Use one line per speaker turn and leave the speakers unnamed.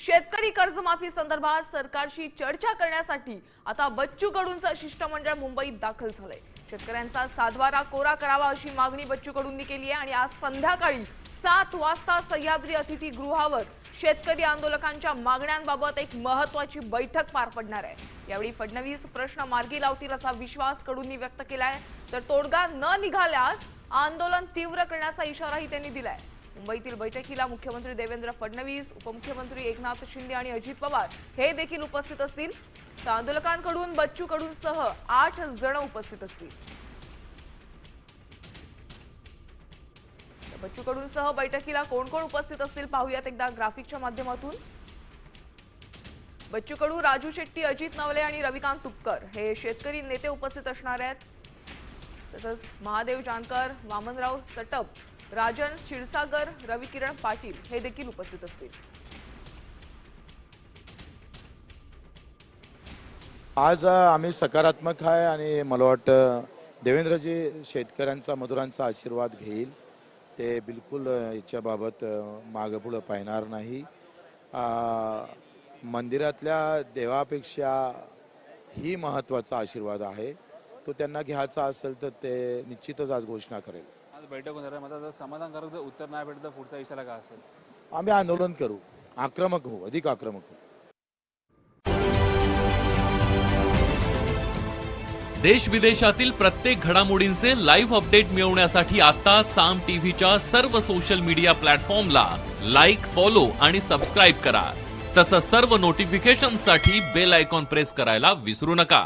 शेतकरी कर्जमाफी संदर्भात सरकारशी चर्चा करण्यासाठी आता बच्चू कडूंचं शिष्टमंडळ मुंबईत दाखल झालंय. शेतकऱ्यांचा सातबारा कोरा करावा अशी मागणी बच्चू कडूंनी केली आहे आणि आज संध्याकाळी सात वाजता सह्याद्री अतिथी गृहावर शेतकरी आंदोलकांच्या मागण्यांबाबत एक महत्वाची बैठक पार पडणार आहे. यावेळी फडणवीस प्रश्न मार्गी लावतील असा विश्वास कडूंनी व्यक्त केलाय. तर तोडगा न निघाल्यास आंदोलन तीव्र करण्याचा इशाराही त्यांनी दिलाय. मुंबईतील बैठकीला मुख्यमंत्री देवेंद्र फडणवीस उपमुख्यमंत्री एकनाथ शिंदे आणि अजित पवार हे देखील उपस्थित असतील. तर आंदोलकांकडून बच्चू कडूंसह आठ जण उपस्थित असतील. तर बच्चू बैठकीला कोण कोण उपस्थित असतील पाहूयात एकदा ग्राफिकच्या माध्यमातून. बच्चू कडू राजू शेट्टी अजित नवले आणि रविकांत तुपकर हे शेतकरी नेते उपस्थित असणार आहेत. तसंच महादेव जानकर वामनराव चटप राजन क्षीरसागर रविकिरण पाटील हे देखील उपस्थित असतील.
आज आम्ही सकारात्मक आहे आणि मला वाटतं देवेंद्रजी शेतकऱ्यांचा मजुरांचा आशीर्वाद घेईल. ते बिलकुल याच्याबाबत मागपुढं मागं पुढं पाहणार नाही. मंदिरातल्या देवापेक्षा ही महत्त्वाचा आशीर्वाद आहे. तो त्यांना घ्यायचा असेल तर ते निश्चितच आज घोषणा करेल.
आज बैठक होणार आहे. माझा जर समाधानकारक जर उत्तर नाही भेटलं तर पुढचा इशारा काय असेल?
आम्ही आंदोलन करू. आक्रमक होऊ अधिक आक्रमक होऊ
देश विदेशातील प्रत्येक घडामोडींचे लाईव्ह अपडेट मिळवण्यासाठी आता साम टीव्हीच्या सर्व सोशल मीडिया प्लॅटफॉर्मला लाईक फॉलो आणि सबस्क्राईब करा. तसंच सर्व नोटिफिकेशनसाठी बेल आयकॉन प्रेस करायला विसरू नका.